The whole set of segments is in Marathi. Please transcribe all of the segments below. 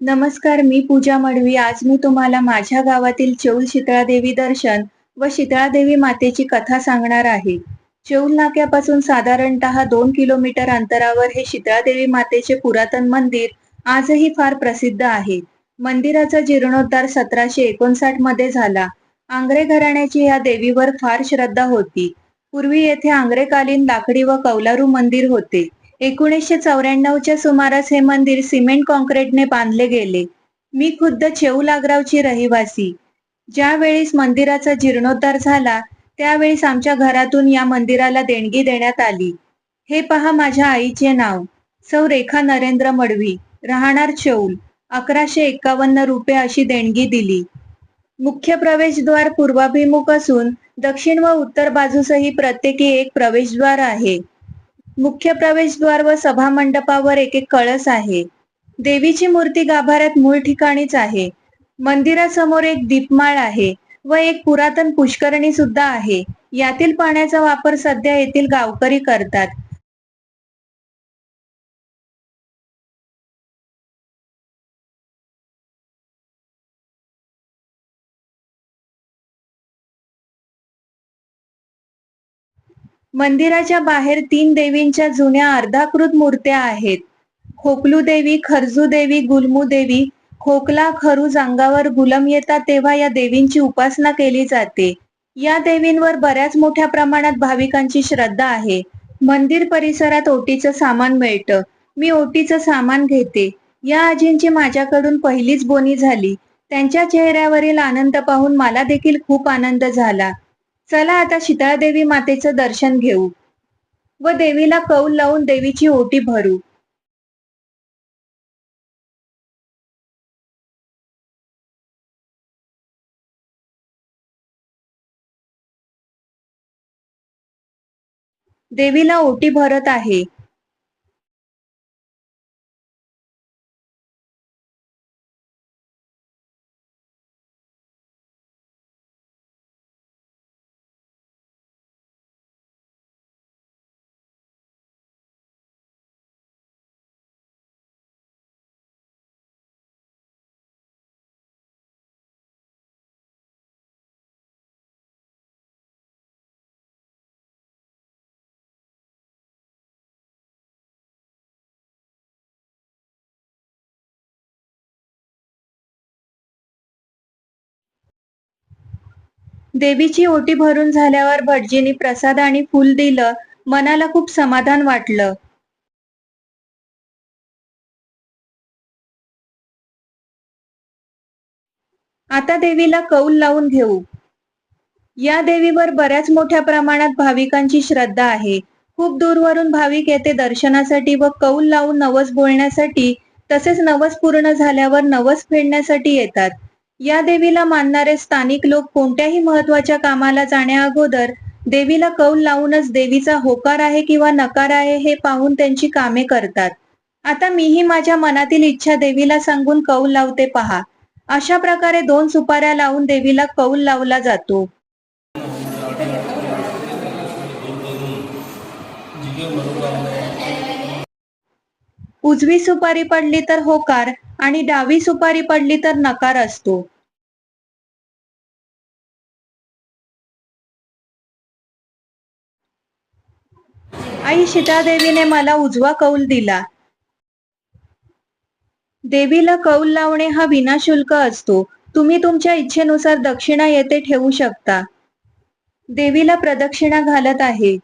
नमस्कार मी पूजा मडवी. आज मी तुम्हाला माझ्या गावातील चौल शीतळादेवी दर्शन व शीतळादेवी मातेची कथा सांगणार आहे. चौल नाक्यापासून साधारणतः दोन किलोमीटर अंतरावर हे शीतळादेवी मातेचे पुरातन मंदिर आजही फार प्रसिद्ध आहे. मंदिराचा जीर्णोद्धार सतराशे एकोणसाठमध्ये झाला. आंग्रे घराण्याची या देवीवर फार श्रद्धा होती. पूर्वी येथे आंग्रेकालीन लाकडी व कौलारू मंदिर होते. एकोणीसशे चौऱ्याण्णवच्या सुमारास हे मंदिर सिमेंट कॉन्क्रीटने बांधले गेले. मी खुद्द चेऊलागरावची रहिवासी. ज्यावेळेस मंदिराचा जीर्णोद्धार झाला त्यावेळेस आमच्या घरातून या मंदिराला देणगी देण्यात आली. हे पहा माझ्या आईचे नाव. सौ रेखा नरेंद्र मडवी. राहणार चौल अकराशे एकावन्न रुपये अशी देणगी दिली. मुख्य प्रवेशद्वार पूर्वाभिमुख असून दक्षिण व उत्तर बाजूसही प्रत्येकी एक प्रवेशद्वार आहे. मुख्य प्रवेशद्वार व सभा मंडपावर एक एक कळस आहे. देवीची मूर्ती गाभाऱ्यात मूळ ठिकाणीच आहे. मंदिरासमोर एक दीपमाळ आहे व एक पुरातन पुष्करणी सुद्धा आहे. यातील पाण्याचा वापर सध्या येथील गावकरी करतात. मंदिराच्या बाहेर तीन देवींच्या जुन्या अर्धाकृत मूर्त्या आहेत. खोकलू देवी खरजू देवी गुलमू देवी खोकला खरूज अंगावर गुलम येतात तेव्हा या देवींची उपासना केली जाते. या देवींवर बऱ्याच मोठ्या प्रमाणात भाविकांची श्रद्धा आहे. मंदिर परिसरात ओटीचं सामान मिळतं. मी ओटीचं सामान घेते. या आजींची माझ्याकडून पहिलीच बोनी झाली. त्यांच्या चेहऱ्यावरील आनंद पाहून मला देखील खूप आनंद झाला. चला आता शीतळादेवी मातेचं दर्शन घेऊ व देवीला कौल लावून देवीची ओटी भरू. देवीला ओटी भरत आहे. देवीची ओटी भरून झाल्यावर भटजींनी प्रसाद आणि फूल दिलं. मनाला खूप समाधान वाटलं. आता देवीला कौल लावून घेऊ. या देवीवर बऱ्याच मोठ्या प्रमाणात भाविकांची श्रद्धा आहे. खूप दूरवरून भाविक येथे दर्शनासाठी व कौल लावून नवस बोलण्यासाठी तसेच नवस पूर्ण झाल्यावर नवस फेडण्यासाठी येतात. या देवीला मानणारे स्थानिक लोक कोणत्याही महत्त्वाच्या कामाला जाण्या अगोदर देवीला कौल लावूनच देवीचा होकार आहे किंवा नकार आहे हे पाहून त्यांची कामे करतात. आता मीही माझ्या मनातील इच्छा देवीला सांगून कौल लावते पहा. अशा प्रकारे दोन सुपाऱ्या लावून देवीला कौल लावला जातो. उजवी सुपारी पडली तर होकार आणि डावी सुपारी पडली तर नकार असतो. आई सीतादेवीने मला उजवा कौल दिला. देवीला कौल लावणे हा विनाशुल्क असतो. तुम्ही तुमच्या इच्छेनुसार दक्षिणा येथे ठेवू शकता. देवीला प्रदक्षिणा घालत आहे.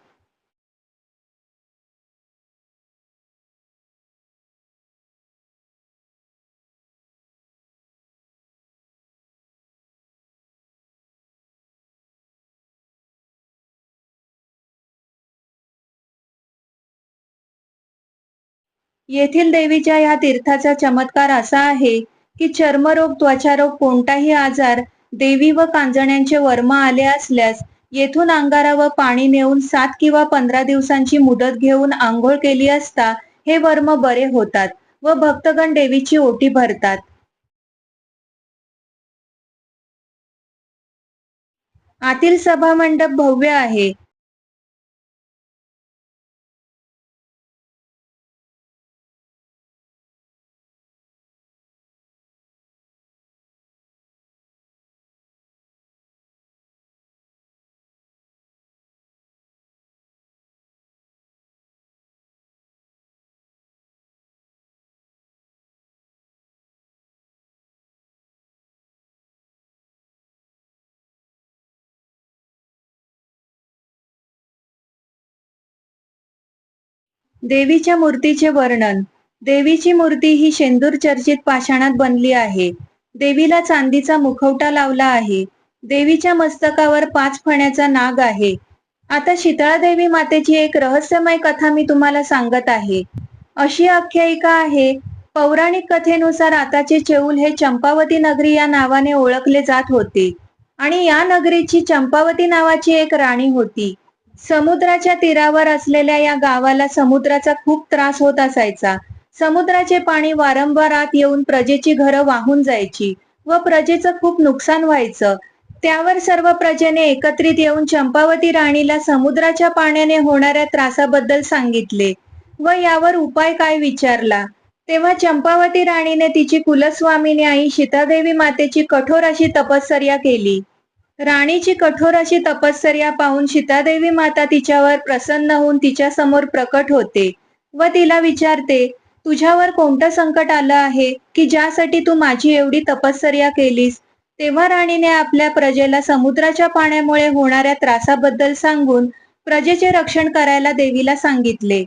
येथील देवीच्या या तीर्थाचा चमत्कार असा आहे की चर्मरोग त्वचारोग कोणताही आजार देवी व कांजण्यांचे वर्म आले असल्यास येथून अंगारा व पाणी नेऊन सात किंवा पंधरा दिवसांची मुदत घेऊन आंघोळ केली असता हे वर्म बरे होतात व भक्तगण देवीची ओटी भरतात. आतील सभा मंडप भव्य आहे. देवीच्या मूर्तीचे वर्णन. देवीची मूर्ती ही शेंदूर चर्चित पाषाणात बनली आहे. देवीला चांदीचा मुखवटा लावला आहे. देवीच्या मस्तकावर पाच फण्याचा नाग आहे. आता शीतळा देवी मातेची एक रहस्यमय कथा मी तुम्हाला सांगत आहे. अशी आख्यायिका आहे पौराणिक कथेनुसार आताचे चेऊल हे चंपावती नगरी या नावाने ओळखले जात होते. आणि या नगरीची चंपावती नावाची एक राणी होती. समुद्राच्या तीरावर असलेल्या या गावाला समुद्राचा खूप त्रास होत असायचा. समुद्राचे पाणी वारंवार आत येऊन प्रजेची घरं वाहून जायची व प्रजेचं खूप नुकसान व्हायचं. त्यावर सर्व प्रजेने एकत्रित येऊन चंपावती राणीला समुद्राच्या पाण्याने होणाऱ्या त्रासाबद्दल सांगितले व यावर उपाय काय विचारला? तेव्हा चंपावती राणीने तिची कुलस्वामीने आई सीतादेवी मातेची कठोर अशी तपश्चर्या केली. राणीची कठोर अशी तपश्चर्या पाहून सीतादेवी माता तिच्यावर प्रसन्न होऊन तिच्या समोर प्रकट होते व तिला विचारते तुझ्यावर कोणतं संकट आलं आहे की ज्यासाठी तू माझी एवढी तपश्चर्या केलीस तेव्हा राणीने आपल्या प्रजेला समुद्राच्या पाण्यामुळे होणाऱ्या त्रासाबद्दल सांगून प्रजेचे रक्षण करायला देवीला सांगितले.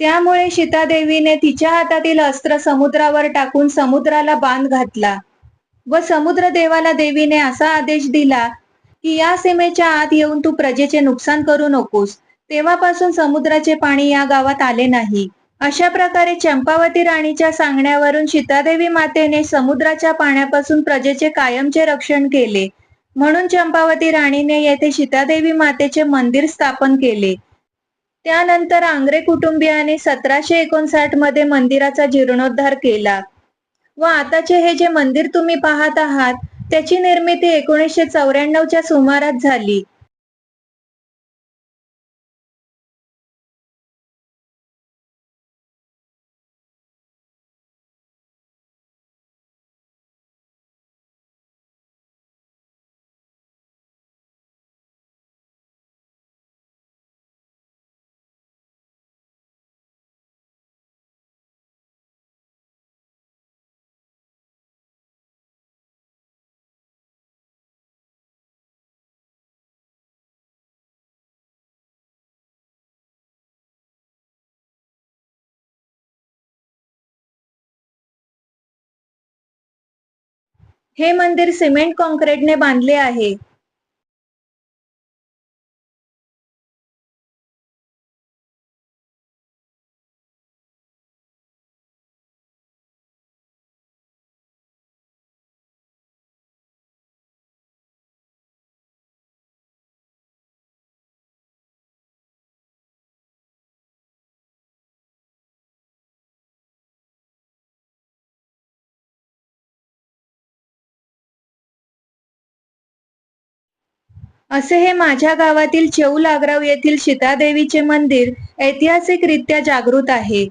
त्यामुळे सीतादेवीने तिच्या हातातील अस्त्र समुद्रावर टाकून समुद्राला बांध घातला व समुद्र देवाला देवीने असा आदेश दिला की या सीमेच्या आत येऊन तू प्रजेचे नुकसान करू नकोस. तेव्हापासून समुद्राचे पाणी या गावात आले नाही. अशा प्रकारे चंपावती राणीच्या सांगण्यावरून सीतादेवी मातेने समुद्राच्या पाण्यापासून प्रजेचे कायमचे रक्षण केले. म्हणून चंपावती राणीने येथे सीतादेवी मातेचे मंदिर स्थापन केले. त्यानंतर आंग्रे कुटुंबियाने सतराशे एकोणसाठमध्ये मंदिराचा जीर्णोद्धार केला. व आताचे हे जे मंदिर तुम्ही पाहत आहात त्याची निर्मिती एकोणीसशे चौऱ्याण्णवच्या सुमारास झाली. हे मंदिर सिमेंट कॉन्क्रीटने बांधले आहे. असे हे माझ्या गावातील चेऊ लागराव येथील सीतादेवीचे मंदिर ऐतिहासिकरित्या जागृत आहे.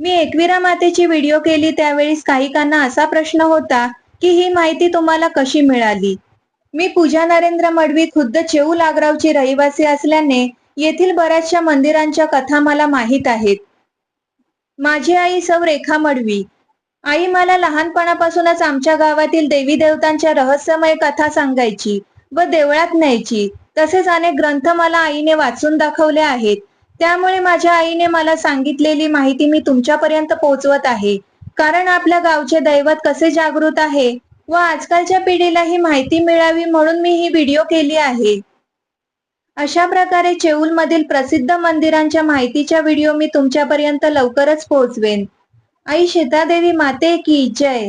मी एकविरा मातेची व्हिडिओ केली त्यावेळेस काहीकांना असा प्रश्न होता की ही माहिती तुम्हाला कशी मिळाली? मी पूजा नरेंद्र मडवी खुद्द चेऊ लागरावची रहिवासी असल्याने येथील बऱ्याचशा मंदिरांच्या कथा मला माहीत आहेत. माझी आई सौ रेखा मडवी. आई मला लहानपणापासूनच आमच्या गावातील देवी देवतांच्या रहस्यमय कथा सांगायची. व देवळात न्यायची. तसेच अनेक ग्रंथ मला आईने वाचून दाखवले आहेत. त्यामुळे माझ्या आईने मला सांगितलेली माहिती मी तुमच्यापर्यंत पोहोचवत आहे. कारण आपल्या गावचे दैवत कसे जागृत आहे व आजकालच्या पिढीला ही माहिती मिळावी म्हणून मी ही व्हिडिओ केली आहे. अशा प्रकारे चेऊल मधील प्रसिद्ध मंदिरांच्या माहितीच्या व्हिडिओ मी तुमच्यापर्यंत लवकरच पोहोचवेन. आई सीतादेवी माते की जय.